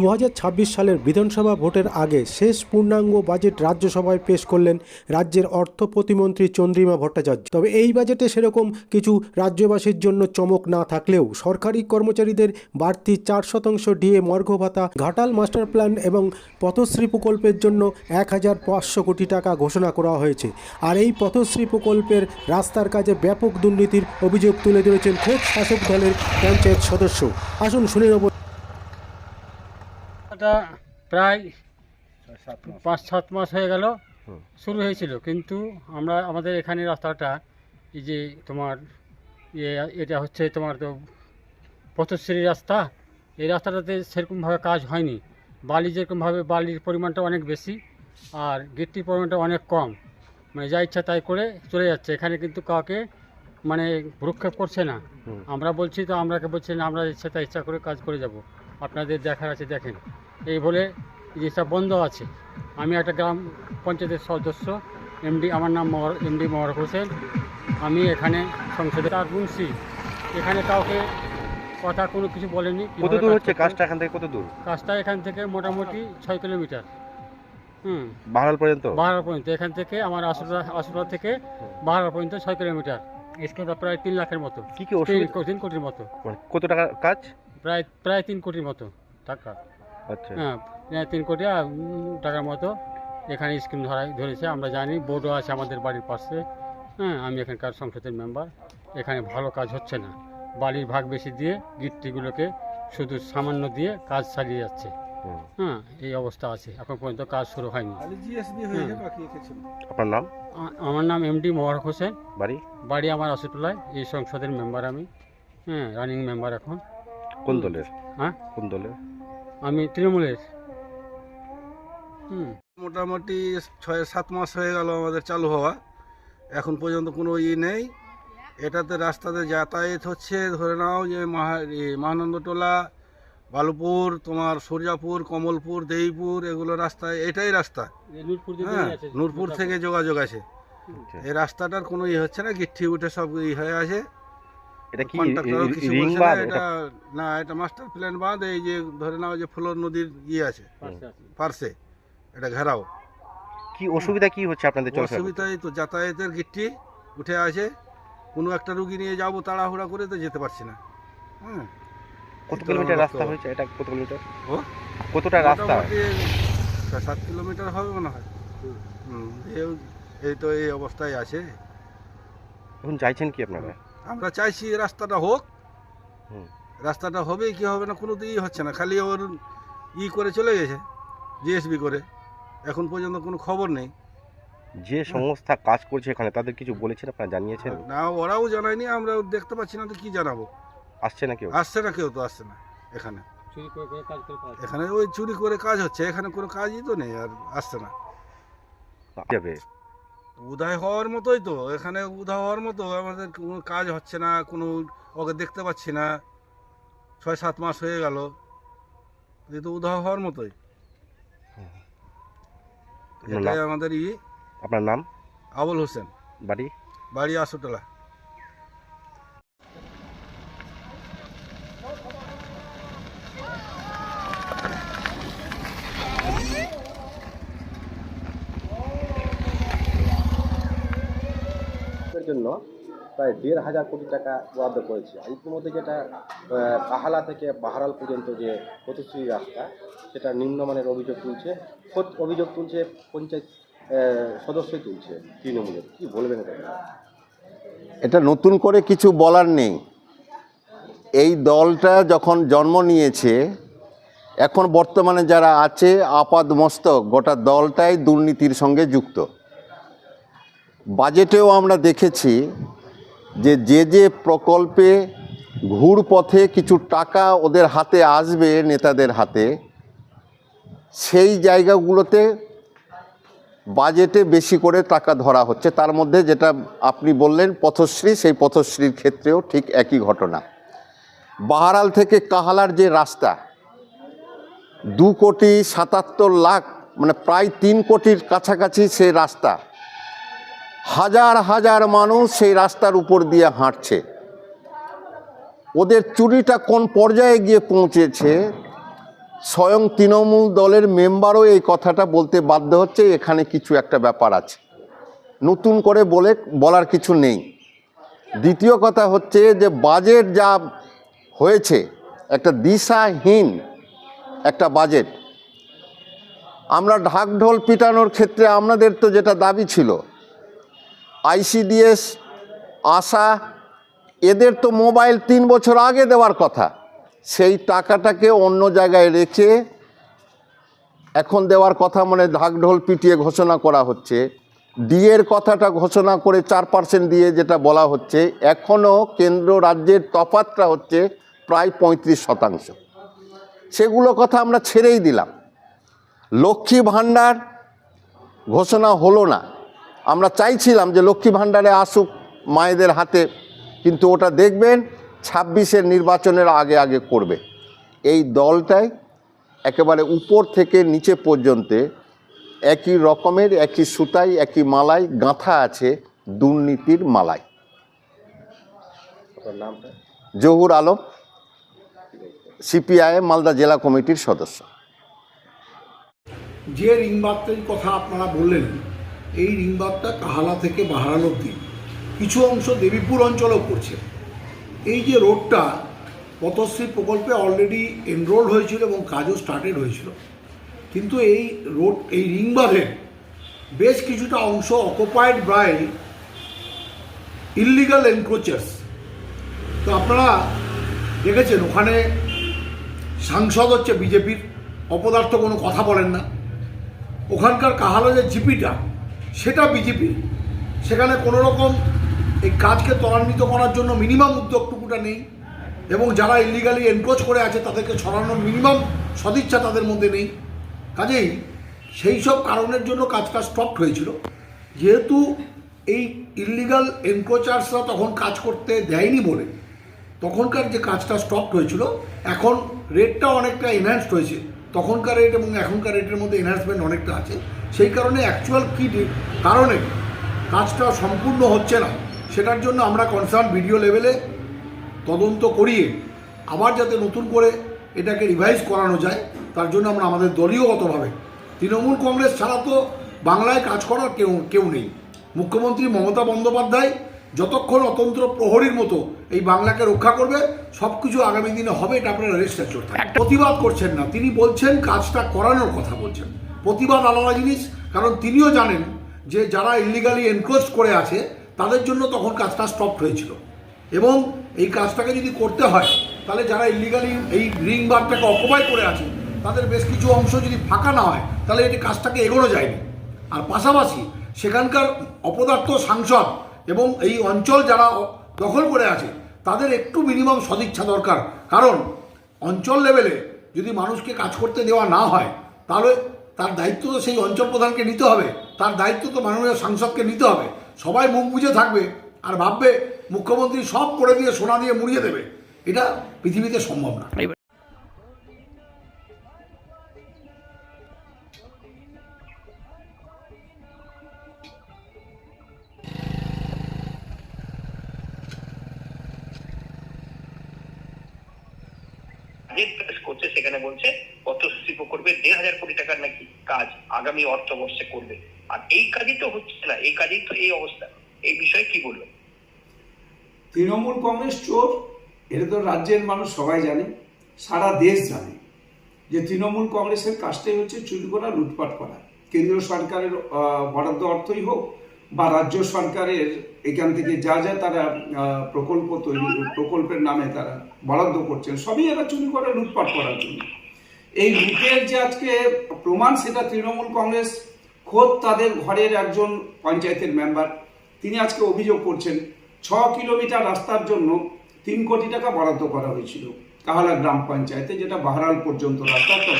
দু হাজার ছাব্বিশ সালের বিধানসভা ভোটের আগে শেষ পূর্ণাঙ্গ বাজেট রাজ্যসভায় পেশ করলেন রাজ্যের অর্থ প্রতিমন্ত্রী চন্দ্রিমা ভট্টাচার্য। তবে এই বাজেটে সেরকম কিছু রাজ্যবাসীর জন্য চমক না থাকলেও সরকারি কর্মচারীদের বাড়তি চার শতাংশ ডিএ মর্ঘ ভাতা ঘাটাল মাস্টার প্ল্যান এবং পথশ্রী প্রকল্পের জন্য এক হাজার পাঁচশো কোটি টাকা ঘোষণা করা হয়েছে। আর এই পথশ্রী প্রকল্পের রাস্তার কাজে ব্যাপক দুর্নীতির অভিযোগ তুলে ধরেছেন খোদ শাসক দলের পঞ্চায়েত সদস্য। আসুন শুনে নেব এটা প্রায় পাঁচ সাত মাস হয়ে গেল। শুরু হয়েছিল। কিন্তু আমরা আমাদের এখানে রাস্তাটা এই যে তোমার ইয়ে এটা হচ্ছে তোমার তো পথশ্রী রাস্তা। এই রাস্তাটাতে সেরকমভাবে কাজ হয়নি। বালি যেরকমভাবে বালির পরিমাণটা অনেক বেশি আর গিট্টির পরিমাণটা অনেক কম। মানে যা ইচ্ছা তাই করে চলে যাচ্ছে। এখানে কিন্তু কাউকে মানে ভ্রুক্ষেপ করছে না। আমরা বলছি তো আমরাকে বলছি না আমরা ইচ্ছা তাই ইচ্ছা করে কাজ করে যাব। আপনাদের দেখার আছে দেখেন। এই বলে জিনিসটা বন্ধ আছে। আমি একটা গ্রাম পঞ্চায়েতের সদস্য এমডি আমার নাম মহর এমডি মহর হোসেন। আমি এখানে সংসদে তার মুন্সি এখানে কাউকে কথা কোনো কিছু বলেনি কত দূর হচ্ছে? কাজটা এখান থেকে কত দূর কাজটা এখান থেকে মোটামুটি ছয় কিলোমিটার। হুম। বাহারাল পর্যন্ত? বাহারা পর্যন্ত। এখান থেকে আমার আসুরা আসুরা থেকে বাহারা পর্যন্ত ছয় কিলোমিটার। স্কেলটা প্রায় তিন লাখের মতো। কি কি তিন কোটির মতো। মানে কত টাকা কাজ? প্রায় প্রায় তিন কোটির মতো টাকা। হ্যাঁ তিন কোটি টাকার মতো এখানে স্কিম ধরাই ধরেছে আমরা জানি বোর্ডও আছে আমাদের বাড়ির পাশে। হ্যাঁ আমি এখানকার সংসদের মেম্বার। এখানে ভালো কাজ হচ্ছে না। বালির ভাগ বেশি দিয়ে গিট্টিগুলোকে শুধু সামান্য দিয়ে কাজ চালিয়ে যাচ্ছে। হ্যাঁ এই অবস্থা আছে। এখন পর্যন্ত কাজ শুরু হয়নি। আপনার নাম? আমার নাম এমডি মোবারক হোসেন। বাড়ি? বাড়ি আমার আশুটোলায় এই সংসদের মেম্বার আমি। হ্যাঁ রানিং মেম্বার এখন। কোন দলের? হ্যাঁ? কোন দলের? আমি তৃণমূলের। মোটামুটি ছয় সাত মাস হয়ে গেল আমাদের চালু হওয়া। এখন পর্যন্ত কোনো ই নেই। এটাতে রাস্তাতে যাতায়াত হচ্ছে ধরে নাও যে মহানন্দটোলা বালুপুর তোমার সূর্যাপুর কমলপুর দেইপুর এগুলো রাস্তায় এটাই রাস্তা। হ্যাঁ নূরপুর থেকে যোগাযোগ আছে। আচ্ছা। এই রাস্তাটার কোনো ই হচ্ছে না গিট্টি উঠে সব ই হয়ে আছে। এটা কি কিছু রিং বলছে না, বাঁধ এটা না এটা মাস্টার প্ল্যান বাঁধ এই যে ধরে নাও যে ফ্লোর নদীর ইয়ে আছে পার্শ্বে এটা ঘেরাও। কি অসুবিধা কি হচ্ছে আপনাদের? অসুবিধায় তো যাতায়াতের গিট্টি উঠে আছে কোনো একটা রুগী নিয়ে যাব তাড়াহুড়া করে তো যেতে পারছি না। হ্যাঁ কত কিলোমিটার রাস্তা হয়েছে? এটা কত কিলোমিটার? ও? কতটা রাস্তা? সাত কিলোমিটার হবে মনে হয়। হুম। এই- এই তো এই অবস্থায় আছে। এখন চাইছেন কি আপনারা? আমরা চাইছি রাস্তাটা হোক। রাস্তাটা হবে কি হবে না কোনো তো ই হচ্ছে না। খালি ওর ই করে চলে গেছে জিএসবি করে। এখন পর্যন্ত কোনো খবর নেই। যে সংস্থা কাজ করছে এখানে তাদের কিছু বলেছেন আপনারা জানিয়েছেন? না ওরাও জানায়নি আমরা দেখতে পাচ্ছি না তো কি জানাব। আসছে না কেউ? আসছে না কেউ তো আসছে না এখানে। চুরি করে করে কাজ করে পাওয়া যায়। এখানে ওই চুরি করে কাজ হচ্ছে এখানে কোনো কাজই তো নেই আর আসছে না যাবে। উদয় হওয়ার মতোই তো এখানে উদয় হওয়ার মতো আমাদের কোনো কাজ হচ্ছে না কোনো ওকে দেখতে পাচ্ছি না। ছয় সাত মাস হয়ে গেল এই তো উদয় হওয়ার মতোই। এটাই আমাদের ই। আপনার নাম? আবুল হোসেন। বাড়ি? বাড়ি আশুতলা এর জন্য প্রায় দেড় হাজার কোটি টাকা বরাদ্দ করেছে। আর ইতিমধ্যে যেটা কাহালা থেকে বাহারাল পর্যন্ত যে পথশ্রী রাস্তা, সেটা নিম্নমানের অভিযোগ তুলছে, খোদ অভিযোগ তুলছে পঞ্চায়েত সদস্যই তুলছে তৃণমূলের। কি বলবেন এটা? নতুন করে কিছু বলার নেই। এই দলটা যখন জন্ম নিয়েছে, এখন বর্তমানে যারা আছে আপাদ মস্তক গোটা দলটাই দুর্নীতির সঙ্গে যুক্ত। বাজেটেও আমরা দেখেছি যে যে যে প্রকল্পে ঘুর পথে কিছু টাকা ওদের হাতে আসবে নেতাদের হাতে, সেই জায়গাগুলোতে বাজেটে বেশি করে টাকা ধরা হচ্ছে। তার মধ্যে যেটা আপনি বললেন পথশ্রী, সেই পথশ্রীর ক্ষেত্রেও ঠিক একই ঘটনা। বাহারাল থেকে কাহালার যে রাস্তা, দু কোটি সাতাত্তর লাখ মানে প্রায় তিন কোটির কাছাকাছি সেই রাস্তা হাজার হাজার মানুষ সেই রাস্তার উপর দিয়ে হাঁটছে। ওদের চুরিটা কোন পর্যায়ে গিয়ে পৌঁছেছে? স্বয়ং তৃণমূল দলের মেম্বারও এই কথাটা বলতে বাধ্য হচ্ছে, এখানে কিছু একটা ব্যাপার আছে। নতুন করে বলে, বলার কিছু নেই। দ্বিতীয় কথা হচ্ছে যে, বাজেট যা হয়েছে, একটা দিশাহীন একটা বাজেট। আমরা ঢাকঢোল পিটানোর ক্ষেত্রে আমাদের তো যেটা দাবি ছিল আইসিডিএস, আশা, এদের তো মোবাইল তিন বছর আগে দেওয়ার কথা। সেই টাকাটাকে অন্য জায়গায় রেখে এখন দেওয়ার কথা মানে ঢাকঢোল পিটিয়ে ঘোষণা করা হচ্ছে। ডিএর কথাটা ঘোষণা করে চার পার্সেন্ট দিয়ে যেটা বলা হচ্ছে, এখনও কেন্দ্র রাজ্যের তফাতটা হচ্ছে প্রায় পঁয়ত্রিশ শতাংশ। সেগুলো কথা আমরা ছেড়েই দিলাম। লক্ষ্মী ভাণ্ডার ঘোষণা হলো না। আমরা চাইছিলাম যে লক্ষ্মী ভাণ্ডারে আসুক মায়েদের হাতে কিন্তু ওটা দেখবেন ছাব্বিশের নির্বাচনের আগে আগে করবে। এই দলটাই একেবারে উপর থেকে নিচে পর্যন্ত একই রকমের একই সুতাই একই মালাই গাঁথা আছে দুর্নীতির মালাই জহুর আলম সিপিআই মালদা জেলা কমিটির সদস্য। যে রিংবাদটির কথা আপনারা বললেন এই রিংবাদটা কাহালা থেকে বাহারাল অব্দি। কিছু অংশ দেবীপুর অঞ্চলেও পড়ছে। এই যে রোডটা, পথশ্রী প্রকল্পে অলরেডি এনরোল হয়েছিল এবং কাজও স্টার্টেড হয়েছিল। কিন্তু এই রোড, এই রিংবাঁধের বেশ কিছুটা অংশ অকুপাইড বাই ইললিগাল এনক্রোচার্স তো আপনারা দেখেছেন, ওখানে সাংসদ হচ্ছে বিজেপির, অপদার্থ কোনো কথা বলেন না। ওখানকার কাহালো যে জিপিটা সেটা বিজেপি। সেখানে কোনো রকম এই কাজকে ত্বরান্বিত করার জন্য মিনিমাম উদ্যোগটুকুটা নেই এবং যারা ইলিগালি এনক্রোচ করে আছে তাদেরকে ছড়ানোর মিনিমাম সদিচ্ছা তাদের মধ্যে নেই। কাজেই সেই সব কারণের জন্য কাজটা স্টপ হয়েছিল। যেহেতু এই ইলিগাল এনক্রোচার্সরা তখন কাজ করতে দেয়নি বলে তখনকার যে কাজটা স্টপ হয়েছিল, এখন রেটটা অনেকটা এনহ্যান্সড হয়েছে। তখনকার রেট এবং এখনকার রেটের মধ্যে এনহ্যান্সমেন্ট অনেকটা আছে। সেই কারণে অ্যাকচুয়াল কী কারণে কাজটা সম্পূর্ণ হচ্ছে না, সেটার জন্য আমরা কনসার্ন ভিডিও লেভেলে তদন্ত করিয়ে আবার যাতে নতুন করে এটাকে রিভাইজ করানো যায়, তার জন্য আমরা আমাদের দলীয়গতভাবে, তৃণমূল কংগ্রেস ছাড়া তো বাংলায় কাজ করার কেউ কেউ নেই। মুখ্যমন্ত্রী মমতা বন্দ্যোপাধ্যায় যতক্ষণ অতন্ত্র প্রহরীর মতো এই বাংলাকে রক্ষা করবে সব কিছু আগামী দিনে হবে, এটা আপনারা অ্যাসিওর প্রতিবাদ করছেন না, তিনি বলছেন কাজটা করানোর কথা বলছেন। প্রতিবাদ আলাদা জিনিস, কারণ তিনিও জানেন যে যারা ইলিগালি এনক্রোচ করে আছে, তাদের জন্য তখন কাজটা স্টপ হয়েছিল। এবং এই কাজটাকে যদি করতে হয়, তাহলে যারা ইলিগালি এই রিং বারটাকে অকুপাই করে আছে, তাদের বেশ কিছু অংশ যদি ফাঁকা না হয়, তাহলে এটি কাজটাকে এগোনো যায়নি। আর পাশাপাশি সেখানকার অপদার্থ সাংসদ এবং এই অঞ্চল যারা দখল করে আছে, তাদের একটু মিনিমাম সদিচ্ছা দরকার। কারণ অঞ্চল লেভেলে যদি মানুষকে কাজ করতে দেওয়া না হয়, তাহলে তার দায়িত্ব তো সেই অঞ্চল প্রধানকে নিতে হবে। তার দায়িত্ব তো মাননীয় সাংসদকে নিতে হবে। সবাই মুখ বুঝে থাকবে আর ভাববে মুখ্যমন্ত্রী সব করে দিয়ে সোনা দিয়ে মুড়িয়ে দেবে। এটা পৃথিবীতে সম্ভব না। করছে সেখানে বলছে পথশ্রী প্রকল্পে দেড় হাজার কোটি টাকার নাকি কাজ আগামী অর্থবর্ষে করবে। আর এই কাজই তো হচ্ছে না, এই কাজেই তো এই অবস্থা। এই বিষয়ে কি বলবেন তৃণমূল কংগ্রেস চোর, এটা তো রাজ্যের মানুষ সবাই জানে, সারা দেশ জানে, যে তৃণমূল কংগ্রেসের কাজটাই হচ্ছে চুরি করা, লুটপাট করা। কেন্দ্রীয় সরকারের বরাদ্দ অর্থই হোক বা রাজ্য সরকারের এখান থেকে যা যা তারা প্রকল্প তৈরি, প্রকল্পের নামে তারা বরাদ্দ করছেন, সবই এরা চুরি করে, লুটপাট করার জন্য। এই লুটের যে আজকে প্রমাণ, সেটা তৃণমূল কংগ্রেস, খোদ তাদের ঘরের একজন পঞ্চায়েতের মেম্বার, তিনি আজকে অভিযোগ করছেন, ছ কিলোমিটার রাস্তার জন্য তিন কোটি টাকা বরাদ্দ করা হয়েছিল, কাহালা গ্রাম পঞ্চায়েতে, যেটা বাহারাল পর্যন্ত রাস্তা তো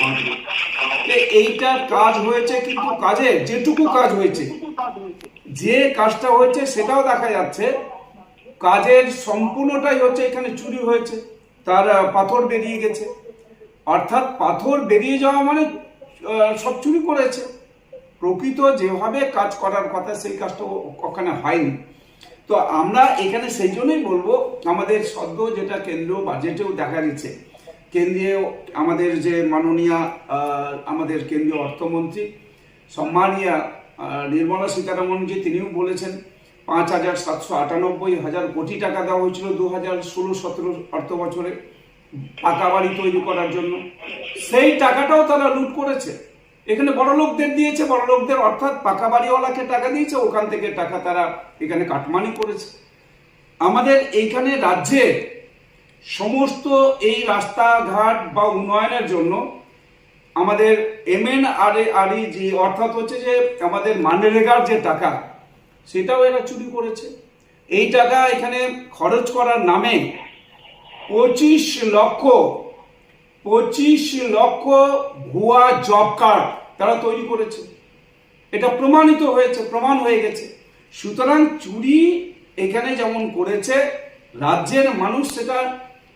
এইটার কাজ হয়েছে, কিন্তু কাজে যেটুকু কাজ হয়েছে যে কাজটা হয়েছে সেটাও দেখা যাচ্ছে। কাজের সম্পূর্ণটাই হচ্ছে এখানে চুরি হয়েছে। তার পাথর বেরিয়ে গেছে। অর্থাৎ পাথর বেরিয়ে যাওয়া মানে সব চুরি করেছে। প্রকৃত যেভাবে কাজ করার কথা সেই কাজটা ওখানে হয়নি। তো আমরা এখানে সেই জন্যই বলব, আমাদের সদ্য যেটা কেন্দ্র বাজেটেও দেখা গেছে। কেন্দ্রীয় আমাদের যে মাননীয় আমাদের কেন্দ্রীয় অর্থমন্ত্রী, সম্মানীয় নির্মলা সীতারামনজি তিনিও বলেছেন, পাঁচ হাজার সাতশো আটানব্বই হাজার কোটি টাকা দেওয়া হয়েছিল দু হাজার ষোলো সতেরো অর্থ বছরে পাকা বাড়ি তৈরি করার জন্য। সেই টাকাটাও তারা লুট করেছে। এখানে বড় লোকদের দিয়েছে, বড় লোকদের অর্থাৎ পাকা বাড়িওয়ালাকে টাকা দিয়েছে, ওখান থেকে টাকা তারা এখানে কাটমানি করেছে। আমাদের এইখানে রাজ্যে সমস্ত এই রাস্তাঘাট বা উন্নয়নের জন্য আমাদের এমএন আর এ আর যে অর্থাৎ হচ্ছে যে আমাদের মানরেগার যে টাকা, সেটাও এরা চুরি করেছে। এই টাকা এখানে খরচ করার নামে পঁচিশ লক্ষ পঁচিশ লক্ষ ভুয়া জব কার্ড তারা তৈরি করেছে। এটা প্রমাণিত হয়েছে, প্রমাণ হয়ে গেছে। সুতরাং চুরি এখানে যেমন করেছে, রাজ্যের মানুষ সেটা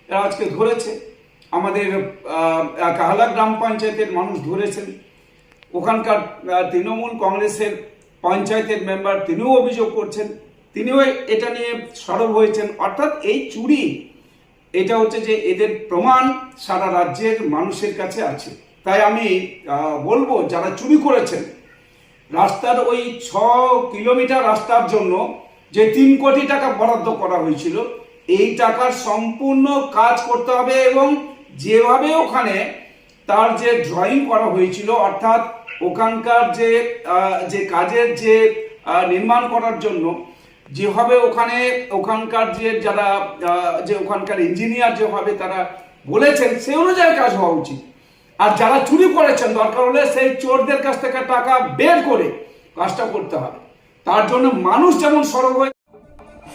আজকে ধরেছে। আমাদের কাহালা গ্রাম পঞ্চায়েতের মানুষ ধরেছেন। ওখানকার তৃণমূল কংগ্রেসের পঞ্চায়েতের মেম্বার তিনিও অভিযোগ করছেন। তিনিও এটা নিয়ে সরব হয়েছেন। অর্থাৎ এই চুরি, এটা হচ্ছে যে এদের প্রমাণ সারা রাজ্যের মানুষের কাছে আছে। তাই আমি বলব যারা চুরি করেছেন, রাস্তার ওই ছ কিলোমিটার রাস্তার জন্য যে তিন কোটি টাকা বরাদ্দ করা হয়েছিল, এই টাকার সম্পূর্ণ কাজ করতে হবে এবং যেভাবে ওখানে তার যে ড্রয়িং করা হয়েছিল, অর্থাৎ ওখানকার যে যে কাজের যে নির্মাণ করার জন্য, যেভাবে ওখানে ওখানকার যে যারা যে ওখানকার ইঞ্জিনিয়ার যেভাবে তারা বলেছেন, সে অনুযায়ী কাজ হওয়া উচিত। আর যারা চুরি করেছেন, দরকার হলে সেই চোরদের কাছ থেকে টাকা বের করে কাজটা করতে হবে। তার জন্য মানুষ যেমন সরব হয়ে